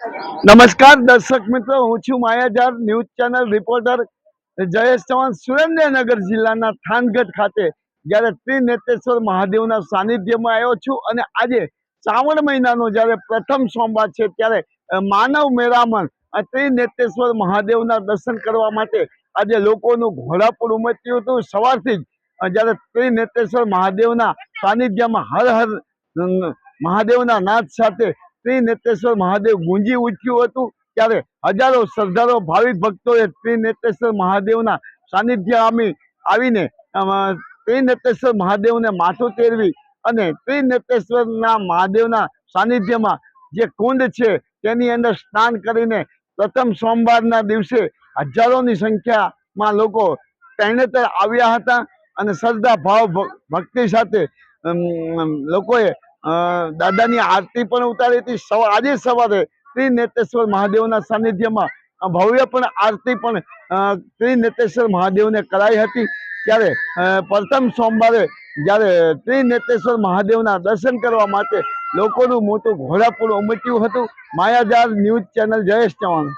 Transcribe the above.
નમસ્કાર દર્શક મિત્રો, હું છું Mayajar news channel reporter Jayesh Chauhan. Surendranagar જિલ્લાના થાનગઢ ખાતે જ્યારે ત્રિનેત્રેશ્વર મહાદેવના સાનિધ્યમાં આવ્યો છું અને આજે શ્રાવણ મહિનાનો જ્યારે પ્રથમ સોમવાર છે ત્યારે માનવ મેળામણ આ ત્રિનેત્રેશ્વર મહાદેવના દર્શન કરવા માટે આજે લોકોનું ઘોડાપુર ઉમટ્યું હતું. સવારથી જ જ્યારે ત્રિનેત્રેશ્વર મહાદેવના સાનિધ્યમાં હર હર મહાદેવના નાદ સાથે ત્રિનેત્રેશ્વર મહાદેવ ગુંજી ઉઠ્યું હતું ત્યારે હજારો શ્રદ્ધાળુ ભાવિક ભક્તોએ ત્રિનેત્રેશ્વર મહાદેવના સાનિધ્ય આમી આવીને ત્રિનેત્રેશ્વર મહાદેવને માથું તેરવી અને ત્રિનેત્રેશ્વરના મહાદેવના સાનિધ્યમાં જે કુંડ છે તેની અંદર સ્નાન કરીને પ્રથમ સોમવારના દિવસે હજારોની સંખ્યામાં લોકો તરણેતર આવ્યા હતા અને શ્રદ્ધા ભાવ ભક્તિ સાથે લોકોએ દાદાની આરતી પણ ઉતારી હતી. આજે સવારે ત્રિનેતેશ્વર મહાદેવના સાનિધ્યમાં ભવ્ય પણ આરતી પણ અ, ત્રિનેત્રેશ્વર મહાદેવને કરાઈ હતી. ત્યારે પ્રથમ સોમવારે જ્યારે ત્રિનેતેશ્વર મહાદેવના દર્શન કરવા માટે લોકોનું મોટું ઘોડાપુર ઉમટ્યું હતું. Mayajar news channel Jayesh Chauhan.